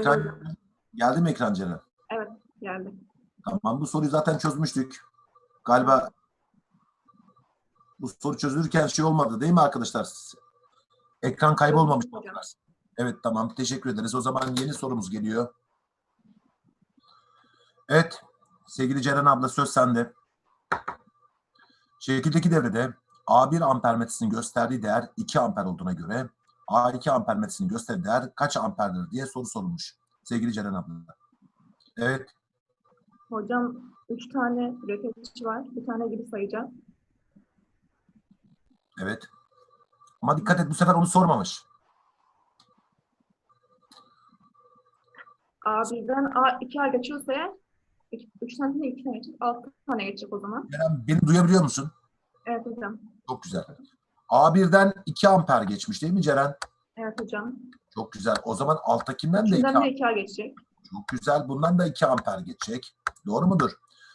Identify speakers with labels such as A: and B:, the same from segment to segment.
A: Ekran, geldi mi ekran Ceren?
B: Evet geldi.
A: Tamam bu soruyu zaten çözmüştük. Galiba bu soru çözülürken şey olmadı değil mi arkadaşlar? Ekran kaybolmamış. Evet tamam teşekkür ederiz. O zaman yeni sorumuz geliyor. Evet sevgili Ceren abla söz sende. Şekildeki devrede A1 amper metresinin gösterdiği değer 2 amper olduğuna göre A2 amper metresinin gösterdiği değer kaç amperdir diye soru sorulmuş. Sevgili Ceren abla. Evet
B: Hocam üç tane üretici var. Bir tane gibi sayacağız.
A: Evet. Ama dikkat et bu sefer onu sormamış.
B: A1'den A2'ye geçiyorsa eğer iki- üç tane değil, iki tane geçecek. Altı tane geçecek o zaman.
A: Ceren beni duyabiliyor musun?
B: Evet hocam.
A: Çok güzel. A1'den 2 amper geçmiş değil mi Ceren?
B: Evet hocam.
A: Çok güzel. O zaman alttakinden de 2
B: Üçünden de
A: amper.
B: 2'ye geçecek.
A: Çok güzel. Bundan da 2 amper geçecek. Doğru mudur?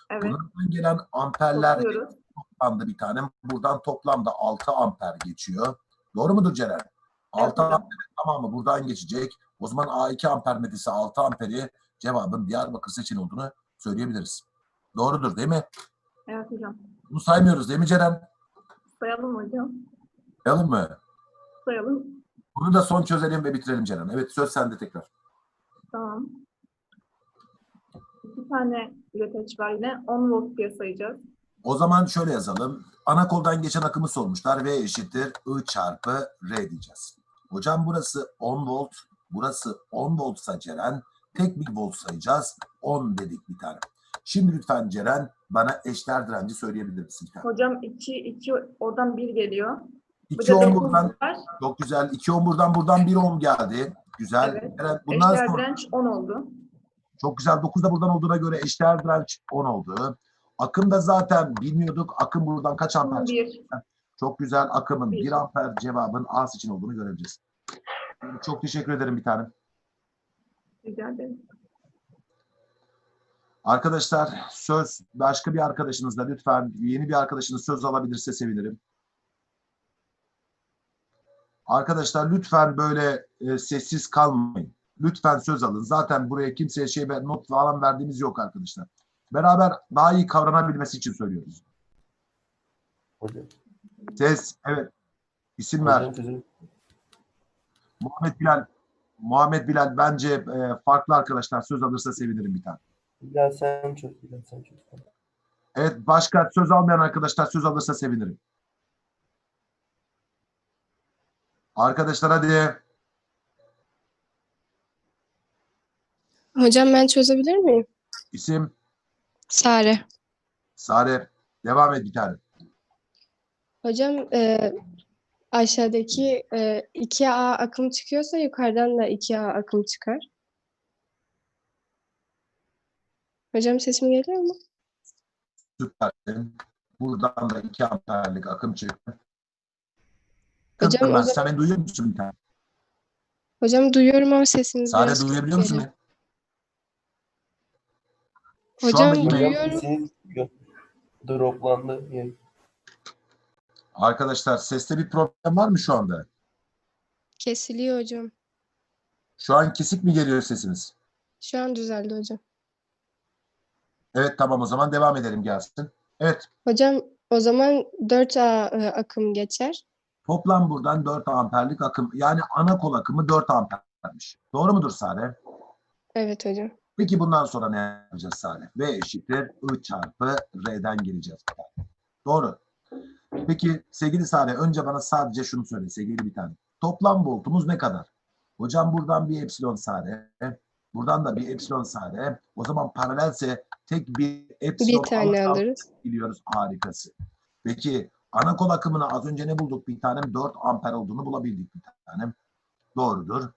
B: Evet.
A: Bundan gelen amperler
B: Topluyoruz.
A: toplamda bir tane. Buradan toplamda 6 amper geçiyor. Doğru mudur Ceren? 6
B: hocam.
A: amper tamamı buradan geçecek. O zaman A2 amper metresi 6 amperi cevabın Diyarbakır seçeneği olduğunu söyleyebiliriz. Doğrudur değil mi?
B: Evet hocam.
A: Bunu saymıyoruz değil mi Ceren?
B: Sayalım hocam.
A: Yapalım mı?
B: Sayalım.
A: Bunu da son çözelim ve bitirelim Ceren. Evet söz sende tekrar.
B: Tamam. İki tane üretici var yine. 10 volt diye sayacağız.
A: O zaman şöyle yazalım. Ana koldan geçen akımı sormuşlar. V eşittir I çarpı R diyeceğiz. Hocam burası 10 volt. Burası 10 voltsa Ceren. Tek bir volt sayacağız. 10 dedik bir tane. Şimdi lütfen Ceren bana eşler direnci söyleyebilir misin?
B: Hocam 2, 2 oradan 1 geliyor. Bir
A: 2
B: de
A: ohm
B: 9
A: buradan
B: var.
A: çok güzel. 2 ohm buradan buradan 1 ohm geldi. Güzel.
B: Evet.
A: Ceren, bundan
B: Eşdeğer
A: sonra
B: direnç 10 oldu.
A: Çok güzel. 9 da buradan olduğuna göre eşdeğer direnç 10 oldu. Akım da zaten bilmiyorduk. Akım buradan kaç amper?
B: 11.
A: Çok güzel. Akımın
B: Bir.
A: 1 amper cevabın A için olduğunu görebileceğiz. Çok teşekkür ederim bir tanem.
B: Rica ederim.
A: Arkadaşlar söz başka bir arkadaşınızla lütfen yeni bir arkadaşınız söz alabilirse sevinirim. Arkadaşlar lütfen böyle e, sessiz kalmayın. Lütfen söz alın. Zaten buraya kimseye şey not falan verdiğimiz yok arkadaşlar. Beraber daha iyi kavranabilmesi için söylüyoruz.
C: Hocam,
A: Ses, evet. İsim ver.
C: hocam
A: Muhammed Bilal. Muhammed Bilal bence e, farklı arkadaşlar söz alırsa sevinirim bir tane.
C: Bilal sen çöz, Bilal sen çöz.
A: Evet başka söz almayan arkadaşlar söz alırsa sevinirim. Arkadaşlar hadi.
D: Hocam ben çözebilir miyim?
A: İsim
D: Sare.
A: Sare. Devam et bir tane.
D: Hocam e, aşağıdaki e, 2A akım çıkıyorsa yukarıdan da 2A akım çıkar. Hocam sesim geliyor mu?
A: Süpersin. Buradan da 2 amperlik akım çıktı.
D: Hocam, o
A: ben-
D: zaman-
A: sen beni duyuyor musun bir tane?
D: Hocam duyuyorum ama sesiniz
A: Sare
D: biraz
A: duyabiliyor musun beni? Şu
D: Hocam,
A: yine
D: duyuyorum.
C: Hocam sesiniz. Droplandı. Yani
A: arkadaşlar seste bir problem var mı şu anda?
D: Kesiliyor hocam.
A: Şu an kesik mi geliyor sesiniz?
D: Şu an düzeldi hocam.
A: Evet tamam o zaman devam edelim gelsin. Evet
D: Hocam o zaman 4A e, akım geçer.
A: Toplam buradan 4 amperlik akım yani ana kol akımı 4 ampermiş. Doğru mudur Sare?
D: Evet hocam.
A: Peki bundan sonra ne yapacağız Sare? V eşittir I çarpı R'den geleceğiz. Doğru. Peki sevgili Sare önce bana sadece şunu söyle sevgili bir tane. Toplam voltumuz ne kadar? Hocam buradan bir epsilon Sare. Buradan da bir epsilon Sare. O zaman paralelse tek bir epsilon
D: Bir tane alırız.
A: biliyoruz harikası. Peki ana kol akımını az önce ne bulduk bir tanem? 4 amper olduğunu bulabildik bir tanem. Doğrudur.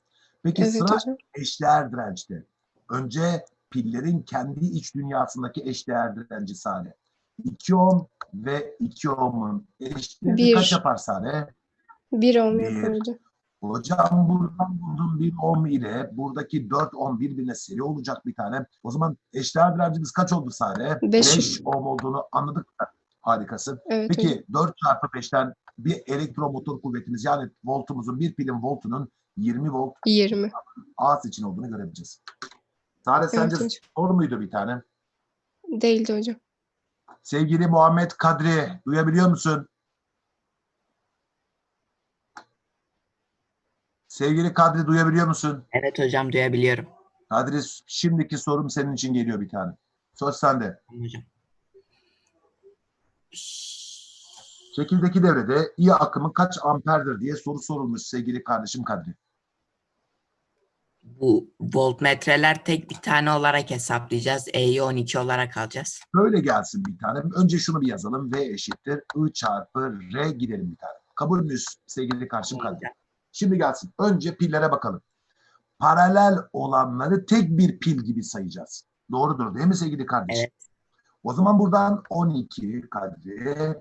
A: Peki
D: Evet
A: sıra
D: hocam.
A: eşdeğer dirençte. Önce pillerin kendi iç dünyasındaki eşdeğer direnci Sare. 2 ohm ve 2 ohm'un eşdeğeri kaç yapar Sare?
D: 1 ohm
A: Bir.
D: yapıyor hocam.
A: Buradan bulduğum 1 ohm ile buradaki 4 ohm birbirine seri olacak bir tane. O zaman eşdeğer direncimiz kaç oldu Sare?
D: Beş.
A: 5 ohm olduğunu anladık mı? Harikasın.
D: Evet.
A: Peki 4 çarpı 5'ten bir elektromotor kuvvetimiz yani voltumuzun bir pilin voltunun 20 volt
D: 20.
A: A seçeneği olduğunu görebileceğiz. Sare sence
D: hocam.
A: soru muydu bir tane?
D: Değildi hocam.
A: Sevgili Muhammed Kadri duyabiliyor musun? Sevgili Kadri duyabiliyor musun?
E: Evet hocam duyabiliyorum.
A: Kadri şimdiki sorum senin için geliyor bir tane. Söz sende.
E: Hocam.
A: Şekildeki devrede iyi akımı kaç amperdir diye soru sorulmuş sevgili kardeşim Kadri.
E: Bu voltmetreler tek bir tane olarak hesaplayacağız. E'yi 12 olarak alacağız.
A: Böyle gelsin bir tane. Önce şunu bir yazalım. V eşittir I çarpı R gidelim bir tane. Kabul müyüz sevgili kardeşim Kadri? Şimdi gelsin. Önce pillere bakalım. Paralel olanları tek bir pil gibi sayacağız. Doğrudur değil mi sevgili kardeşim?
E: Evet.
A: O zaman buradan 12 Kadri,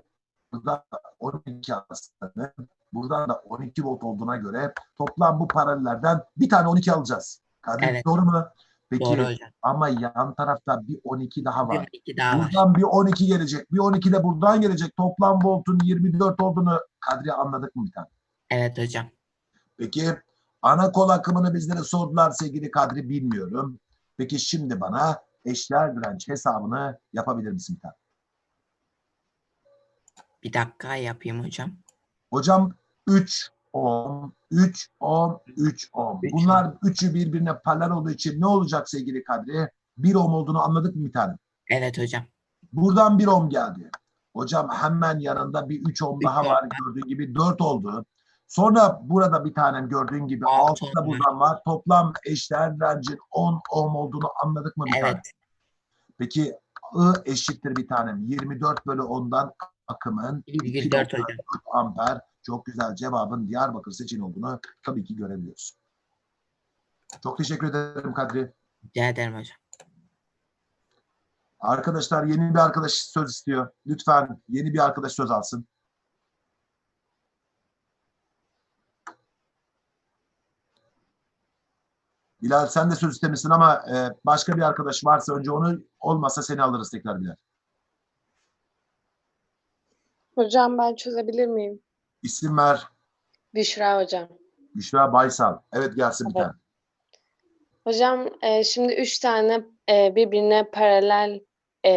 A: buradan 12 aslanı, buradan da 12 volt olduğuna göre toplam bu paralellerden bir tane 12 alacağız. Kadri
E: Evet.
A: doğru mu? Peki
E: Doğru hocam.
A: ama yan tarafta bir 12 daha
E: Bir
A: var.
E: 12 daha var.
A: Buradan bir 12 gelecek. Bir 12 de buradan gelecek. Toplam voltun 24 olduğunu Kadri anladık mı bir tane?
E: Evet hocam.
A: Peki ana kol akımını bizlere sordular sevgili Kadri bilmiyorum. Peki şimdi bana eşler direnç hesabını yapabilir misin bir tane?
E: Bir dakika yapayım hocam.
A: Hocam 3 ohm, 3 ohm, 3 ohm.
C: Üç
A: Bunlar üçü birbirine paralel olduğu için ne olacak sevgili Kadri? 1 ohm olduğunu anladık mı bir tane?
E: Evet hocam.
A: Buradan 1 ohm geldi. Hocam hemen yanında bir 3 ohm daha var. Gördüğün gibi 4 oldu. Sonra burada bir tanem gördüğün gibi
E: Altı
A: 6 da
E: ohm var.
A: buradan var. Toplam eşdeğer direncin 10 ohm olduğunu anladık mı bir tane?
E: Evet.
A: Peki I eşittir bir tanem. 24 bölü 10'dan akımın
E: 1,4 hocam.
A: 2,4 amper. Çok güzel cevabın Diyarbakır seçeneği olduğunu tabii ki görebiliyoruz. Çok teşekkür ederim Kadri.
E: Rica ederim hocam.
A: Arkadaşlar yeni bir arkadaş söz istiyor. Lütfen yeni bir arkadaş söz alsın. Bilal sen de söz istemişsin ama e, başka bir arkadaş varsa önce onu olmazsa seni alırız tekrar Bilal.
F: Hocam ben çözebilir miyim?
A: İsim ver.
F: Büşra hocam.
A: Büşra Baysal. Evet gelsin bir
F: Evet.
A: tane.
F: Hocam e, şimdi üç tane e, birbirine paralel e,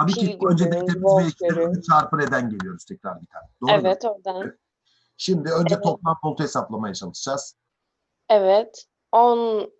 A: Tabii
F: pil
A: ki önce
F: görüyoruz,
A: deftemiz
F: volt
A: ve eşittir
F: görüyoruz.
A: çarpı neden geliyoruz tekrar bir tane. Doğru mu?
F: Evet oradan.
A: Şimdi önce
F: Evet.
A: toplam voltu hesaplamaya çalışacağız.
F: Evet. 10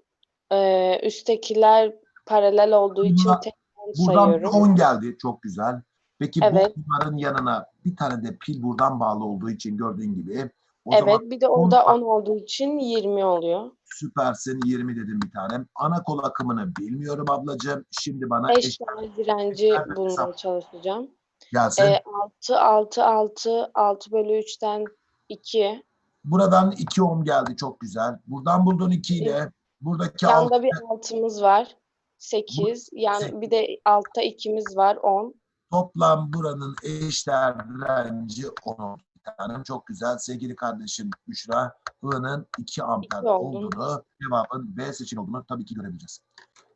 F: e, üsttekiler paralel olduğu için
A: Bunlar-
F: tek on
A: Buradan bir
F: sayıyorum.
A: 10 geldi. Çok güzel. Peki
F: Evet.
A: bu bunların yanına bir tane de pil buradan bağlı olduğu için gördüğün gibi o
F: Evet
A: zaman
F: bir de orada
A: on-
F: 10 olduğu için 20 oluyor.
A: süpersin 20 dedim bir tanem. Ana kol akımını bilmiyorum ablacığım. Şimdi bana eş
F: Eşdeğer direnci bulmaya
A: hesap.
F: çalışacağım.
A: gelsin.
F: E, 6 6 6 6 bölü 3'ten 2.
A: Buradan 2 ohm geldi. Çok güzel. Buradan buldun 2 ile buradaki
F: Yanda
A: altı
F: bir altımız var. 8. Yani
A: sekiz.
F: bir de altta ikimiz var 10.
A: toplam buranın eşdeğer direnci 10 bir tanem. Çok güzel. Sevgili kardeşim Büşra I'nın 2 amper olduğunu cevabın B seçeneği olduğunu tabii ki görebileceğiz.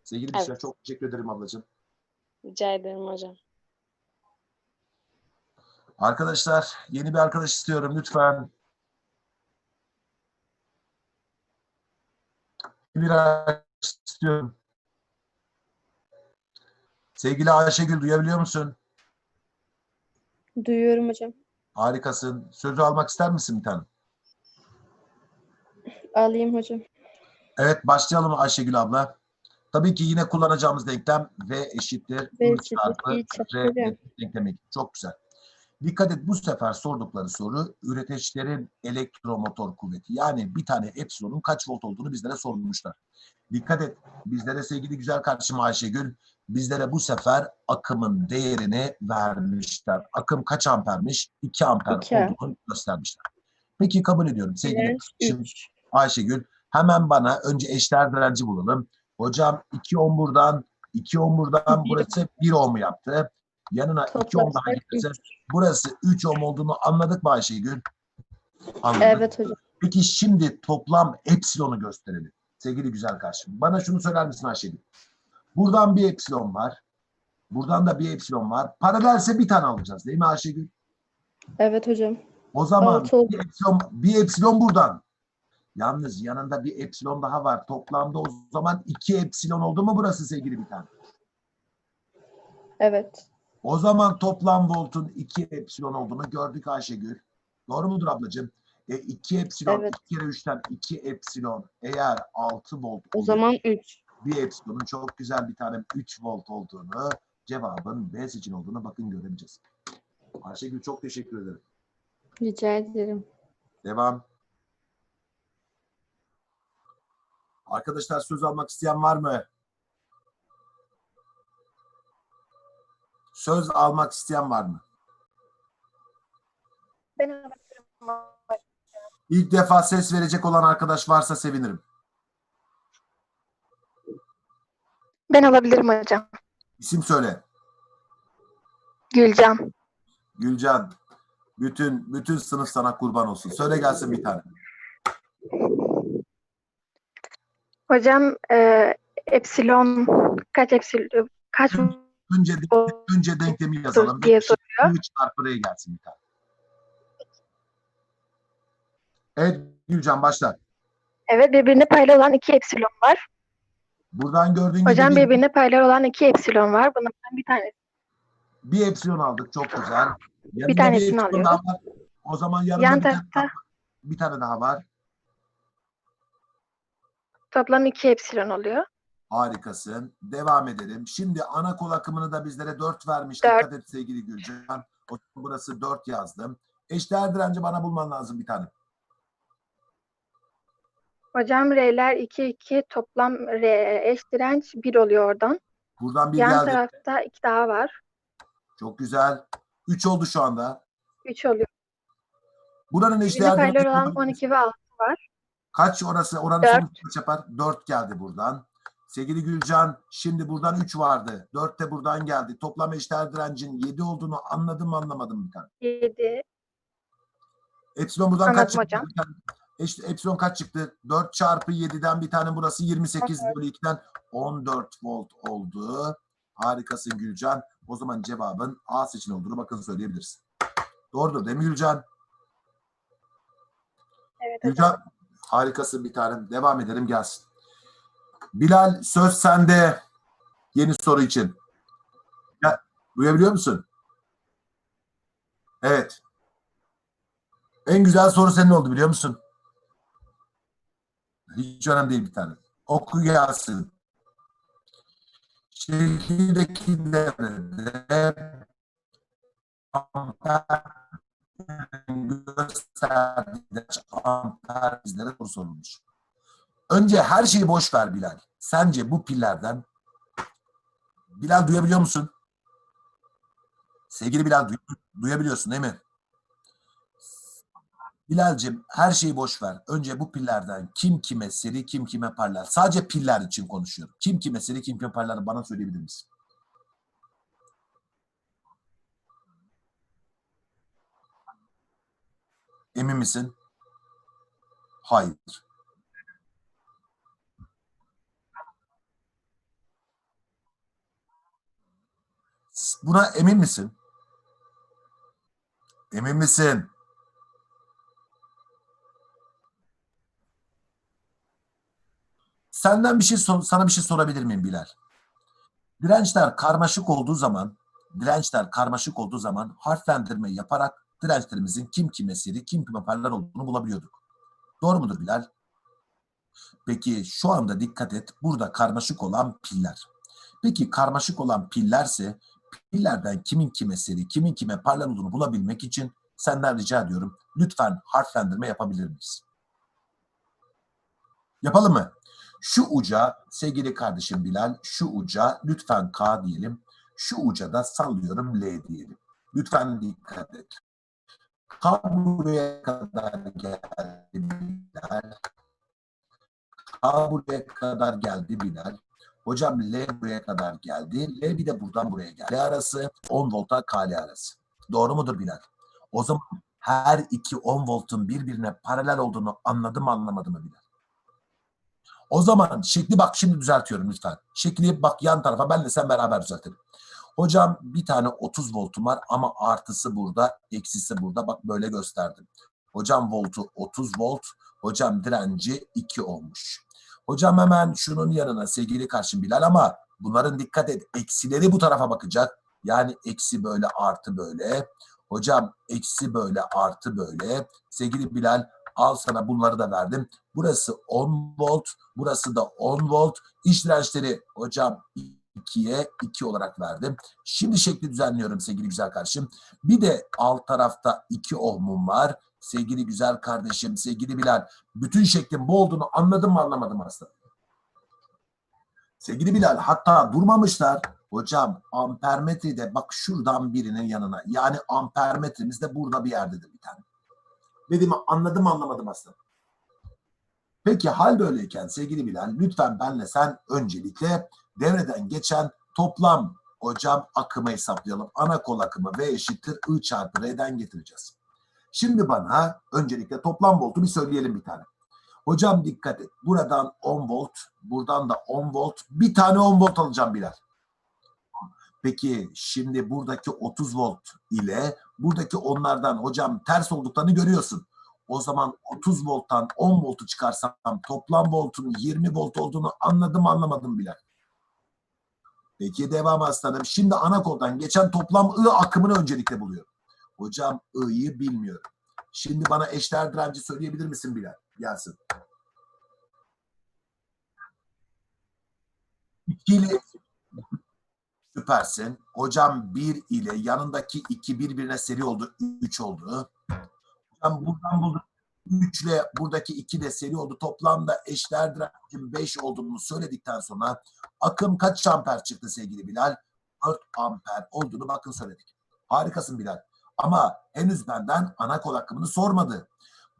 A: Sevgili Büşra
F: Evet.
A: çok teşekkür ederim ablacığım.
F: Rica ederim hocam.
A: Arkadaşlar yeni bir arkadaş istiyorum lütfen. Yeni bir arkadaş istiyorum. Sevgili Ayşegül duyabiliyor musun?
D: Duyuyorum hocam.
A: Harikasın. Sözü almak ister misin bir tane?
D: Alayım hocam.
A: Evet başlayalım Ayşegül abla. Tabii ki yine kullanacağımız denklem V eşittir
D: V eşittir
A: çarpı R denklemi. Çok güzel. Dikkat et bu sefer sordukları soru üreticilerin elektromotor kuvveti. Yani bir tane epsilonun kaç volt olduğunu bizlere sormuşlar. Dikkat et bizlere sevgili güzel kardeşim Ayşegül bizlere bu sefer akımın değerini vermişler. Akım kaç ampermiş? 2 amper
D: İki.
A: olduğunu göstermişler. Peki kabul ediyorum sevgili
D: Direnç
A: kardeşim.
D: 3.
A: Ayşegül hemen bana önce eşdeğer direnci bulalım. Hocam 2 ohm buradan, 2 ohm buradan burası 1 ohm yaptı. Yanına 2 ohm daha
D: Toplarsak
A: gelirse burası 3 ohm olduğunu anladık mı Ayşegül? Anladık.
D: Evet hocam.
A: Peki şimdi toplam epsilonu gösterelim. Sevgili güzel kardeşim. Bana şunu söyler misin Ayşegül? Buradan bir epsilon var. Buradan da bir epsilon var. Paralelse bir tane alacağız değil mi Ayşegül?
D: Evet hocam.
A: O zaman
D: oldu.
A: bir epsilon, bir epsilon buradan. Yalnız yanında bir epsilon daha var. Toplamda o zaman 2 epsilon oldu mu burası sevgili bir tane?
D: Evet.
A: O zaman toplam voltun 2 epsilon olduğunu gördük Ayşegül. Doğru mudur ablacığım? E 2 epsilon,
D: Evet.
A: 2 kere 3'ten 2 epsilon eğer 6 volt
D: O
A: olur,
D: zaman 3.
A: bir epsilonun çok güzel bir tane 3 volt olduğunu, cevabın B seçin olduğunu bakın görebileceğiz. Ayşegül çok teşekkür ederim.
D: Rica ederim.
A: Devam. Arkadaşlar söz almak isteyen var mı? Söz almak isteyen var mı?
G: Ben alabilirim.
A: İlk defa ses verecek olan arkadaş varsa sevinirim.
G: Ben alabilirim hocam.
A: İsim söyle.
G: Gülcan.
A: Gülcan. Bütün bütün sınıf sana kurban olsun. Söyle gelsin bir tane.
G: Hocam e, epsilon kaç epsilon kaç
A: Önce önce denklemi yazalım.
G: diye soruyor.
A: 3 çarpı R gelsin bir tane. Evet Gülcan başla.
G: Evet birbirine paralel olan iki epsilon var.
A: Buradan gördüğün
G: Hocam
A: gibi bir,
G: birbirine paralel olan iki epsilon var. Bunlardan bir tane.
A: bir epsilon aldık. Çok güzel. Yanında
G: Bir tanesini
A: epsilon
G: alıyoruz.
A: daha var. O zaman yanında
G: Yan
A: bir, tane,
G: tarafta
A: bir tane daha var.
G: toplam iki epsilon oluyor.
A: Harikasın. Devam edelim. Şimdi ana kol akımını da bizlere 4 vermiş.
G: Dört.
A: Dikkat et sevgili Gülcan. Burası 4 yazdım. Eşdeğer direnci bana bulman lazım bir tane.
G: Hocam R'ler 2 2 toplam R eş direnç 1 oluyor oradan.
A: Buradan bir
G: Yan
A: geldi.
G: tarafta iki daha var.
A: Çok güzel. 3 oldu şu anda.
G: 3 oluyor.
A: Buranın eşdeğer
G: paralel
A: direnci
G: olan 12 ve 6 var.
A: Kaç orası? Oranın
G: Dört.
A: sonucu kaç yapar? 4 geldi buradan. Sevgili Gülcan, şimdi buradan 3 vardı. 4 de buradan geldi. Toplam eşdeğer direncin 7 olduğunu anladım mı anlamadım bir tane.
G: 7
A: Epsilon buradan kaç
G: Anladım
A: çıktı?
G: hocam.
A: Bir tane- eş- epsilon kaç çıktı? 4 çarpı 7'den bir tane burası 28 bölü 2'den 14 volt oldu. Harikasın Gülcan. O zaman cevabın A seçin olduğunu bakın söyleyebilirsin. Doğrudur değil mi Gülcan?
G: Evet hocam.
A: Gülcan harikasın bir tanem. Devam edelim gelsin. Bilal söz sende yeni soru için. Ya, duyabiliyor musun? Evet. En güzel soru senin oldu biliyor musun? Hiç önemli değil bir tane. Oku gelsin. Şekildeki devrede amper gösterdiğinde amper bizlere soru sorulmuş. Önce her şeyi boş ver Bilal. Sence bu pillerden Bilal duyabiliyor musun? Sevgili Bilal duy- duyabiliyorsun değil mi? Bilal'cim her şeyi boş ver. Önce bu pillerden kim kime seri, kim kime paralel. Sadece piller için konuşuyorum. Kim kime seri, kim kime paralel bana söyleyebilir misin? Emin misin? Hayır. Buna emin misin? Emin misin? Senden bir şey sana bir şey sorabilir miyim Bilal? Dirençler karmaşık olduğu zaman, dirençler karmaşık olduğu zaman harflendirme yaparak dirençlerimizin kim kime seri, kim kime paralel olduğunu bulabiliyorduk. Doğru mudur Bilal? Peki şu anda dikkat et, burada karmaşık olan piller. Peki karmaşık olan pillerse pillerden kimin kime seri, kimin kime paralel olduğunu bulabilmek için senden rica ediyorum. Lütfen harflendirme yapabilir miyiz? Yapalım mı? Şu uca sevgili kardeşim Bilal, şu uca lütfen K diyelim. Şu uca da sallıyorum L diyelim. Lütfen dikkat et. K buraya kadar geldi Bilal. K buraya kadar geldi Bilal. Hocam L buraya kadar geldi. L bir de buradan buraya geldi. L arası 10 volta KL arası. Doğru mudur Bilal? O zaman her iki 10 voltun birbirine paralel olduğunu anladım mı anlamadım mı Bilal? O zaman şekli bak şimdi düzeltiyorum lütfen. Şekli bak yan tarafa benle sen beraber düzeltelim. Hocam bir tane 30 voltum var ama artısı burada, eksisi burada. Bak böyle gösterdim. Hocam voltu 30 volt, Hocam direnci 2 olmuş. Hocam hemen şunun yanına sevgili karşım Bilal ama bunların dikkat et eksileri bu tarafa bakacak. Yani eksi böyle artı böyle. Hocam eksi böyle artı böyle. Sevgili Bilal al sana bunları da verdim. Burası 10 volt, burası da 10 volt. İç dirençleri hocam 2'ye 2 olarak verdim. Şimdi şekli düzenliyorum sevgili güzel kardeşim. Bir de alt tarafta 2 ohmum var. Sevgili güzel kardeşim, sevgili Bilal. Bütün şeklin bu olduğunu anladım mı anlamadım aslında. Sevgili Bilal hatta durmamışlar. Hocam ampermetrede bak şuradan birinin yanına. Yani ampermetremiz de burada bir yerdedir bir tane. Dedim anladım anlamadım aslında. Peki hal böyleyken sevgili Bilal lütfen benle sen öncelikle devreden geçen toplam hocam akımı hesaplayalım. Ana kol akımı V eşittir I çarpı R'den getireceğiz. Şimdi bana öncelikle toplam voltu bir söyleyelim bir tane. Hocam dikkat et. Buradan 10 volt, buradan da 10 volt. Bir tane 10 volt alacağım Bilal. Peki şimdi buradaki 30 volt ile buradaki onlardan hocam ters olduklarını görüyorsun. O zaman 30 volttan 10 voltu çıkarsam toplam voltun 20 volt olduğunu anladım anlamadım bile. Peki devam aslanım. Şimdi ana koldan geçen toplam I akımını öncelikle buluyorum. Hocam I'yi bilmiyorum. Şimdi bana eşdeğer direnci söyleyebilir misin Bilal? Gelsin. İkili süpersin. Hocam 1 ile yanındaki 2 birbirine seri oldu. 3 oldu. Hocam buradan bulduk. 3 ile buradaki 2 de seri oldu. Toplamda eşdeğer direncin 5 olduğunu söyledikten sonra akım kaç amper çıktı sevgili Bilal? 4 amper olduğunu bakın söyledik. Harikasın Bilal. Ama henüz benden ana kol akımını sormadı.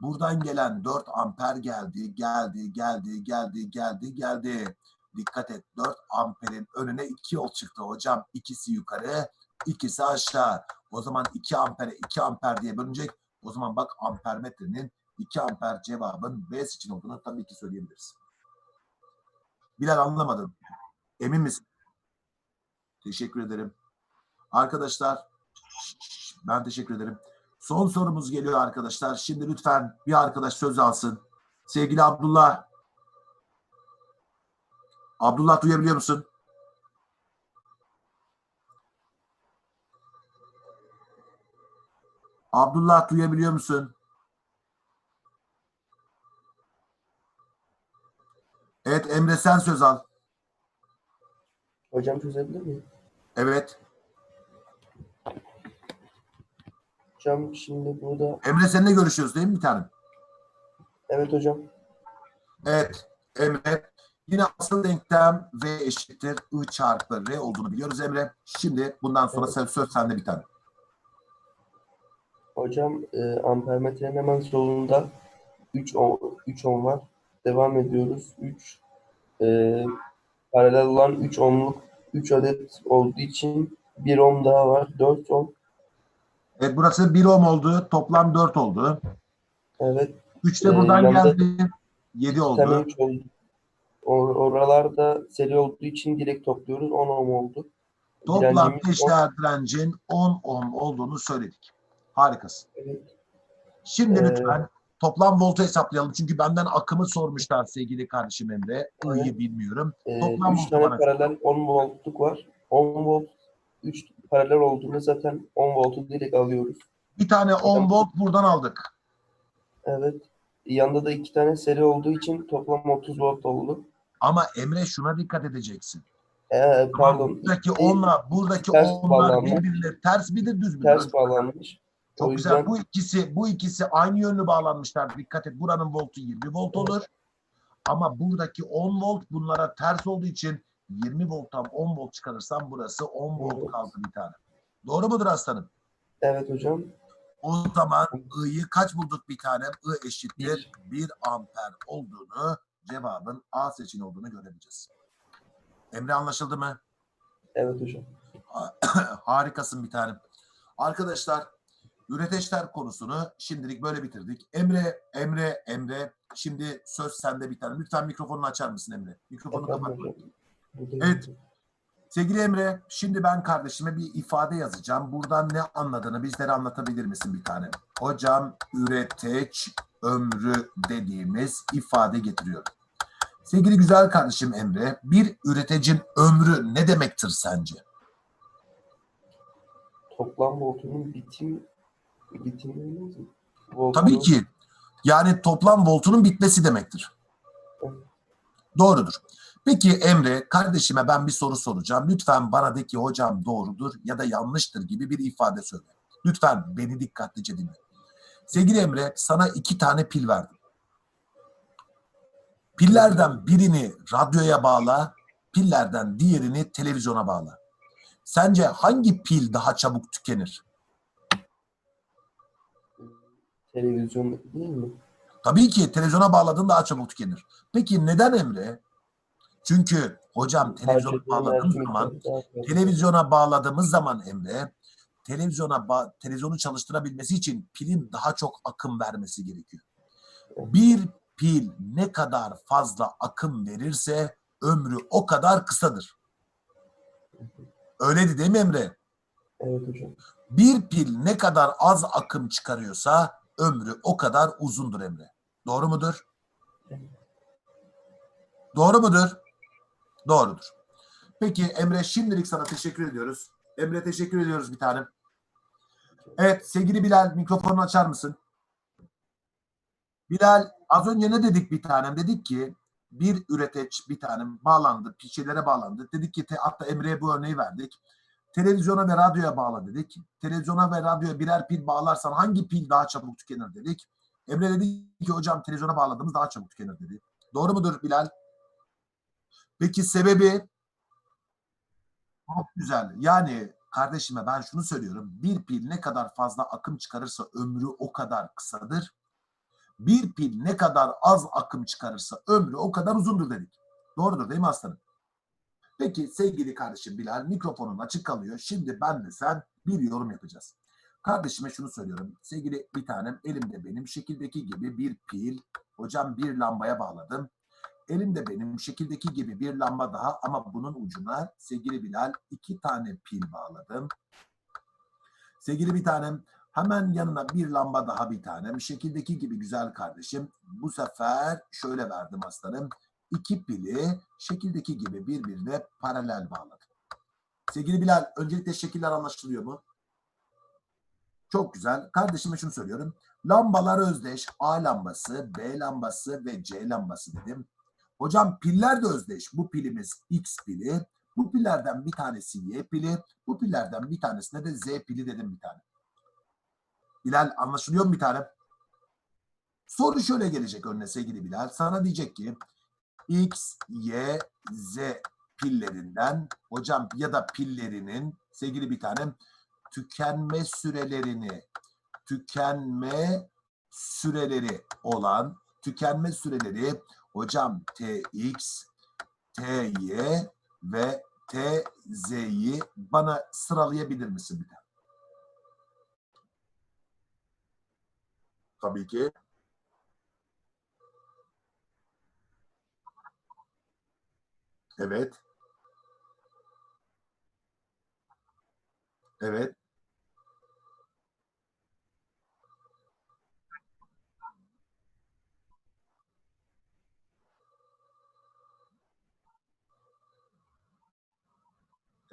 A: Buradan gelen 4 amper geldi, geldi, geldi, geldi, geldi, geldi. Dikkat et 4 amperin önüne 2 yol çıktı hocam. İkisi yukarı, ikisi aşağı. O zaman 2 ampere 2 amper diye bölünecek. O zaman bak ampermetrenin 2 amper cevabın B için olduğunu tabii ki söyleyebiliriz. Bilal anlamadım. Emin misin? Teşekkür ederim. Arkadaşlar ben teşekkür ederim. Son sorumuz geliyor arkadaşlar. Şimdi lütfen bir arkadaş söz alsın. Sevgili Abdullah. Abdullah duyabiliyor musun? Abdullah duyabiliyor musun? Evet Emre sen söz al.
C: Hocam çözebilir miyim?
A: Evet.
C: Hocam şimdi burada
A: Emre seninle görüşüyoruz değil mi bir tanem?
C: evet hocam.
A: Evet Emre. Yine asıl denklem V eşittir I çarpı R olduğunu biliyoruz Emre. Şimdi bundan sonra
C: Evet.
A: söz, sende bir tane.
C: Hocam e, ampermetrenin hemen solunda 3 ohm, 3 ohm var. Devam ediyoruz. 3 e, paralel olan 3 ohmluk 3 adet olduğu için 1 ohm daha var. 4 ohm.
A: Evet burası 1 ohm oldu. Toplam 4 oldu.
C: Evet.
A: 3 de
C: Ee,
A: buradan
C: yanda-
A: geldi. 7
C: Bir tane
A: oldu.
C: 3 oldu. Or oralarda seri olduğu için direkt topluyoruz. 10 ohm oldu.
A: Toplam eşdeğer direncin 10 ohm olduğunu söyledik. Harikasın.
C: Evet.
A: Şimdi
C: Ee,
A: lütfen toplam voltu hesaplayalım. Çünkü benden akımı sormuşlar sevgili kardeşim Emre.
C: Evet.
A: bilmiyorum.
C: Ee,
A: Toplam
C: 3
A: voltu
C: tane paralel 10 voltluk var. 10 volt 3 paralel olduğunda zaten 10 voltu direkt alıyoruz.
A: Bir tane 10 volt buradan aldık.
C: Evet. Yanında da 2 tane seri olduğu için toplam 30 volt oldu.
A: Ama Emre şuna dikkat edeceksin.
C: Ee, pardon.
A: Buradaki
C: iki
A: onla buradaki
C: ters
A: onlar
C: bağlanmış.
A: birbirine ters midir düz müdür?
C: ters bağlanmış.
A: Çok
C: O
A: güzel.
C: yüzden-
A: Bu ikisi bu ikisi aynı yönlü bağlanmışlar. Dikkat et. Buranın voltu 20 volt olur. Ama buradaki 10 volt bunlara ters olduğu için 20 volttan 10 volt çıkarırsam burası 10 volt kaldı bir tane. Doğru mudur aslanım?
C: Evet hocam.
A: O zaman I'yı kaç bulduk bir tanem? I eşittir 1 amper olduğunu cevabın A seçeneği olduğunu görebileceğiz. Emre anlaşıldı mı?
C: Evet hocam.
A: Harikasın bir tanem. Arkadaşlar üreteçler konusunu şimdilik böyle bitirdik. Emre, Emre, Emre. Şimdi söz sende bir tane. Lütfen mikrofonunu açar mısın Emre? Mikrofonu kapat. Evet. Sevgili Emre, şimdi ben kardeşime bir ifade yazacağım. Buradan ne anladığını bizlere anlatabilir misin bir tane? Hocam üreteç ömrü dediğimiz ifade getiriyorum. Sevgili güzel kardeşim Emre, bir üreticinin ömrü ne demektir sence?
C: Toplam voltunun bitim bitimi olmaz mı? Voltunun-
A: Tabii ki. Yani toplam voltunun bitmesi demektir. Doğrudur. Peki Emre, kardeşime ben bir soru soracağım. Lütfen bana de ki hocam doğrudur ya da yanlıştır gibi bir ifade söyle. Lütfen beni dikkatlice dinle. Sevgili Emre, sana iki tane pil verdim. Pillerden birini radyoya bağla, pillerden diğerini televizyona bağla. Sence hangi pil daha çabuk tükenir?
C: Televizyon değil mi?
A: Tabii ki televizyona bağladığın daha çabuk tükenir. Peki neden Emre? Çünkü hocam televizyona bağladığımız zaman televizyona bağladığımız zaman Emre televizyona televizyonu çalıştırabilmesi için pilin daha çok akım vermesi gerekiyor. Bir pil ne kadar fazla akım verirse ömrü o kadar kısadır. Öyleydi değil mi Emre?
C: Evet hocam.
A: Bir pil ne kadar az akım çıkarıyorsa ömrü o kadar uzundur Emre. Doğru mudur? Doğru mudur? Doğrudur. Peki Emre şimdilik sana teşekkür ediyoruz. Emre teşekkür ediyoruz bir tanem. Evet sevgili Bilal mikrofonunu açar mısın? Bilal az önce ne dedik bir tanem? Dedik ki bir üreteç bir tanem bağlandı, pişelere bağlandı. Dedik ki te- hatta Emre'ye bu örneği verdik. Televizyona ve radyoya bağla dedik. Televizyona ve radyoya birer pil bağlarsan hangi pil daha çabuk tükenir dedik. Emre dedi ki hocam televizyona bağladığımız daha çabuk tükenir dedi. Doğru mudur Bilal? Peki sebebi? Çok güzel. Yani kardeşime ben şunu söylüyorum. Bir pil ne kadar fazla akım çıkarırsa ömrü o kadar kısadır. Bir pil ne kadar az akım çıkarırsa ömrü o kadar uzundur dedik. Doğrudur değil mi aslanım? Peki sevgili kardeşim Bilal mikrofonun açık kalıyor. Şimdi ben de sen bir yorum yapacağız. Kardeşime şunu söylüyorum. Sevgili bir tanem elimde benim şekildeki gibi bir pil. Hocam bir lambaya bağladım. Elimde benim şekildeki gibi bir lamba daha ama bunun ucuna sevgili Bilal iki tane pil bağladım. Sevgili bir tanem hemen yanına bir lamba daha bir tanem. Şekildeki gibi güzel kardeşim. Bu sefer şöyle verdim aslanım. İki pili şekildeki gibi birbirine paralel bağladım. Sevgili Bilal öncelikle şekiller anlaşılıyor mu? Çok güzel. Kardeşime şunu söylüyorum. Lambalar özdeş. A lambası, B lambası ve C lambası dedim. Hocam piller de özdeş. Bu pilimiz X pili. Bu pillerden bir tanesi Y pili. Bu pillerden bir tanesine de Z pili dedim bir tane. Bilal anlaşılıyor mu bir tane? Soru şöyle gelecek önüne sevgili Bilal. Sana diyecek ki X, Y, Z pillerinden hocam ya da pillerinin sevgili bir tanem tükenme sürelerini tükenme süreleri olan tükenme süreleri hocam TX, TY ve TZ'yi bana sıralayabilir misin bir tane? Tabii ki. Evet. Evet.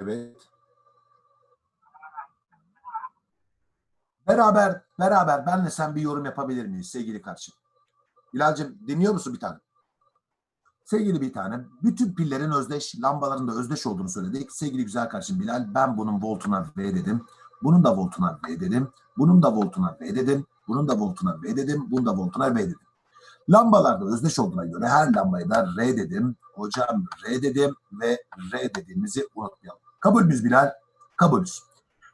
A: Evet. Beraber, beraber benle sen bir yorum yapabilir miyiz sevgili kardeşim? Bilal'cim dinliyor musun bir tane? Sevgili bir tane, bütün pillerin özdeş, lambaların da özdeş olduğunu söyledik. Sevgili güzel kardeşim Bilal, ben bunun voltuna V dedim. Bunun da voltuna V dedim. Bunun da voltuna V dedim. Bunun da voltuna V dedim. Bunun da voltuna V dedim. Lambalarda özdeş olduğuna göre her lambaya da R dedim. Hocam R dedim ve R dediğimizi unutmayalım. Kabul müyüz Bilal? Kabulüz.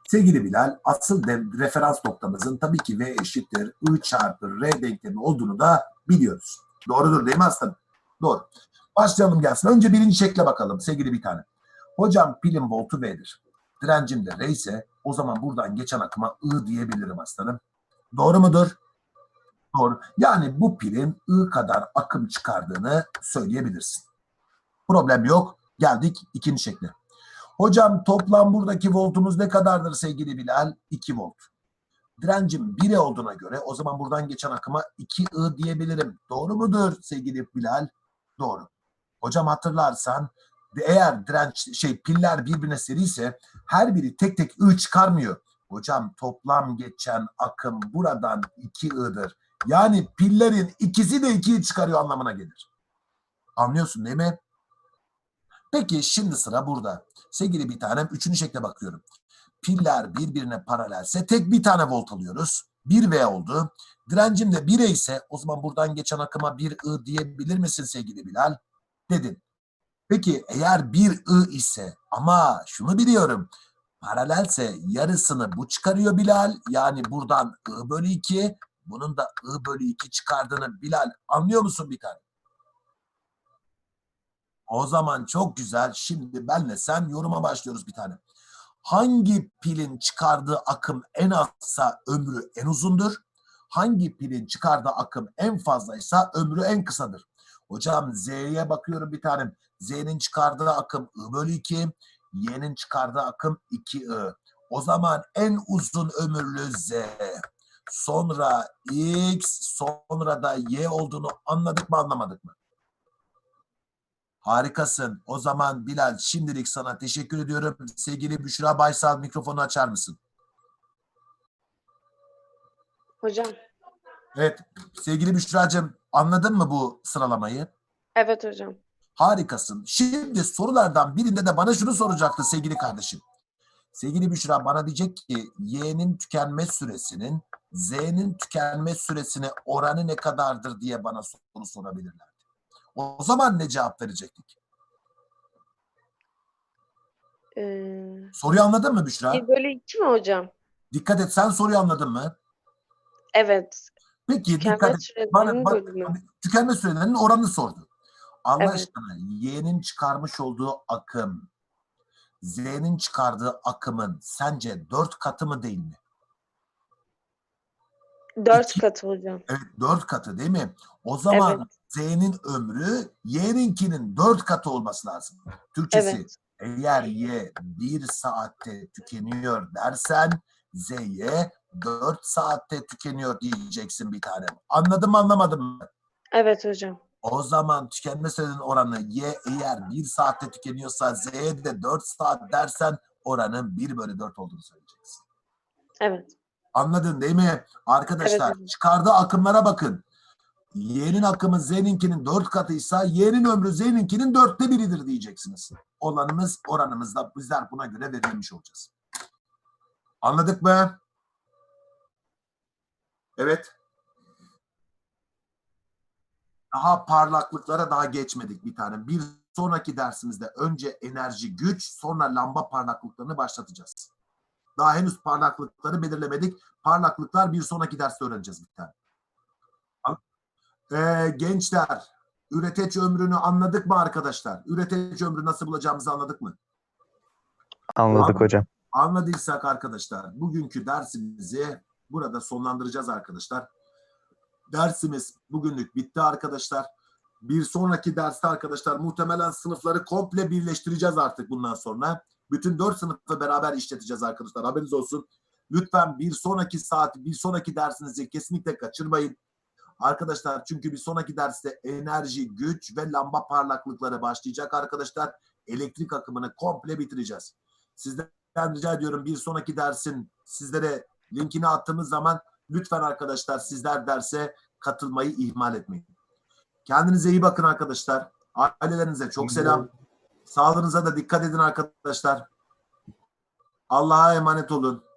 A: Sevgili Bilal, asıl de, referans noktamızın tabii ki V eşittir I çarpı R denklemi olduğunu da biliyoruz. Doğrudur değil mi aslanım? Doğru. Başlayalım gelsin. Önce birinci şekle bakalım sevgili bir tane. Hocam pilin voltu V'dir. Direncim de R ise o zaman buradan geçen akıma I diyebilirim aslanım. Doğru mudur? Doğru. Yani bu pilin I kadar akım çıkardığını söyleyebilirsin. Problem yok. Geldik ikinci şekle. Hocam toplam buradaki voltumuz ne kadardır sevgili Bilal? 2 volt. Direncim 1 olduğuna göre o zaman buradan geçen akıma 2 I diyebilirim. Doğru mudur sevgili Bilal? Doğru. Hocam hatırlarsan eğer direnç şey piller birbirine seriyse her biri tek tek I çıkarmıyor. Hocam toplam geçen akım buradan 2 I'dır. Yani pillerin ikisi de 2'yi çıkarıyor anlamına gelir. Anlıyorsun değil mi? Peki şimdi sıra burada. Sevgili bir tanem üçüncü şekle bakıyorum. Piller birbirine paralelse tek bir tane volt alıyoruz. 1V oldu. Direncim de 1'e ise o zaman buradan geçen akıma 1 I diyebilir misin sevgili Bilal? Dedin. Peki eğer 1 I ise ama şunu biliyorum. Paralelse yarısını bu çıkarıyor Bilal. Yani buradan I bölü 2 bunun da I bölü 2 çıkardığını Bilal anlıyor musun bir tane? O zaman çok güzel. Şimdi benle sen yoruma başlıyoruz bir tane. Hangi pilin çıkardığı akım en azsa ömrü en uzundur? Hangi pilin çıkardığı akım en fazlaysa ömrü en kısadır? Hocam Z'ye bakıyorum bir tanem. Z'nin çıkardığı akım I bölü 2. Y'nin çıkardığı akım 2I. O zaman en uzun ömürlü Z. Sonra X, sonra da Y olduğunu anladık mı anlamadık mı? Harikasın. O zaman Bilal şimdilik sana teşekkür ediyorum. Sevgili Büşra Baysal mikrofonu açar mısın?
F: Hocam.
A: Evet. Sevgili Büşra'cığım anladın mı bu sıralamayı?
F: Evet hocam.
A: Harikasın. Şimdi sorulardan birinde de bana şunu soracaktı sevgili kardeşim. Sevgili Büşra bana diyecek ki y'nin tükenme süresinin z'nin tükenme süresine oranı ne kadardır diye bana soru sorabilirlerdi. O zaman ne cevap verecektik?
F: Ee,
A: Soruyu anladın mı Büşra?
F: 1 bölü 2 mi hocam?
A: Dikkat et sen soruyu anladın mı?
F: Evet.
A: Peki dikkat
F: Tükenme
A: et. Bana,
F: sürelerinin
A: bak,
F: bölümü.
A: tükenme sürelerinin oranını sordu. Allah
F: Evet.
A: aşkına y'nin çıkarmış olduğu akım z'nin çıkardığı akımın sence dört katı mı değil mi?
F: 4
A: İki-
F: katı hocam.
A: Evet dört katı değil mi? O zaman. Z'nin ömrü y'ninkinin dört katı olması lazım. Türkçesi
F: Evet.
A: eğer y bir saatte tükeniyor dersen z'ye dört saatte tükeniyor diyeceksin bir tanem. Anladın mı anlamadın mı?
F: Evet hocam.
A: O zaman tükenme sürenin oranı y eğer 1 saatte tükeniyorsa z'ye de 4 saat dersen oranın 1 bölü 4 olduğunu söyleyeceksin.
F: Evet.
A: Anladın değil mi? Arkadaşlar
F: hocam.
A: çıkardığı akımlara bakın. Y'nin akımı Z'ninkinin 4 katıysa Y'nin ömrü Z'ninkinin dörtte biridir diyeceksiniz. Olanımız oranımızda bizler buna göre verilmiş olacağız. Anladık mı? Evet. Daha parlaklıklara daha geçmedik bir tane. Bir sonraki dersimizde önce enerji güç sonra lamba parlaklıklarını başlatacağız. Daha henüz parlaklıkları belirlemedik. Parlaklıklar bir sonraki derste öğreneceğiz bir tane. An- Ee, gençler, üreteç ömrünü anladık mı arkadaşlar? Üreteç ömrü nasıl bulacağımızı anladık mı?
H: Anladık
A: Anladım.
H: hocam.
A: Anladıysak arkadaşlar bugünkü dersimizi burada sonlandıracağız arkadaşlar. Dersimiz bugünlük bitti arkadaşlar. Bir sonraki derste arkadaşlar muhtemelen sınıfları komple birleştireceğiz artık bundan sonra. Bütün dört sınıfı beraber işleteceğiz arkadaşlar. Haberiniz olsun. Lütfen bir sonraki saat, bir sonraki dersinizi kesinlikle kaçırmayın. Arkadaşlar çünkü bir sonraki derste enerji, güç ve lamba parlaklıkları başlayacak arkadaşlar. Elektrik akımını komple bitireceğiz. Sizden rica ediyorum bir sonraki dersin sizlere linkini attığımız zaman lütfen arkadaşlar sizler derse katılmayı ihmal etmeyin. Kendinize iyi bakın arkadaşlar. Ailelerinize çok selam. Sağlığınıza da dikkat edin arkadaşlar. Allah'a emanet olun.